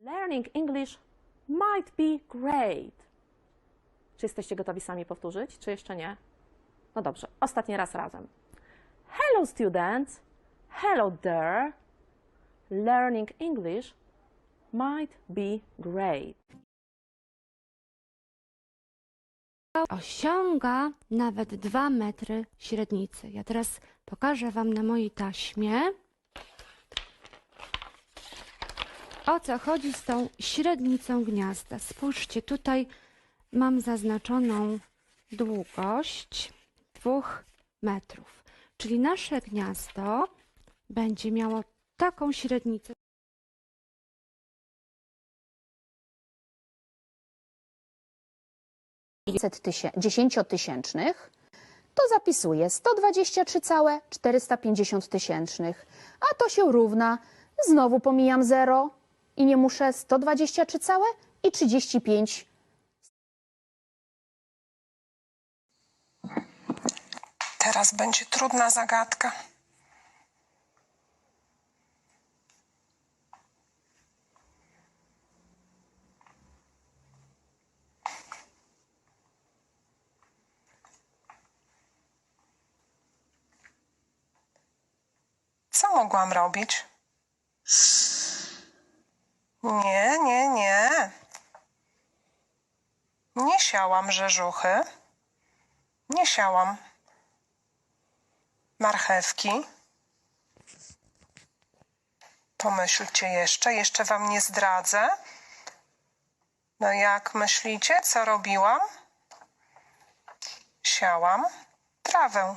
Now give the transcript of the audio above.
Learning English might be great. Czy jesteście gotowi sami powtórzyć, czy jeszcze nie? No dobrze, ostatni raz razem. Hello students. Hello there. Learning English might be great. osiąga nawet 2 metry średnicy. Ja teraz pokażę Wam na mojej taśmie, o co chodzi z tą średnicą gniazda. Spójrzcie, tutaj mam zaznaczoną długość 2 metrów, czyli nasze gniazdo będzie miało taką średnicę. dziesięciotysięcznych, to zapisuję 123 całe 450 tysięcznych, a to się równa, znowu pomijam 0 i nie muszę 123 całe i 35 Teraz będzie trudna zagadka. Co mogłam robić? Nie, nie, nie. Nie siałam rzeżuchy. Nie siałam marchewki. Pomyślcie jeszcze, jeszcze wam nie zdradzę. No jak myślicie, co robiłam? Siałam trawę.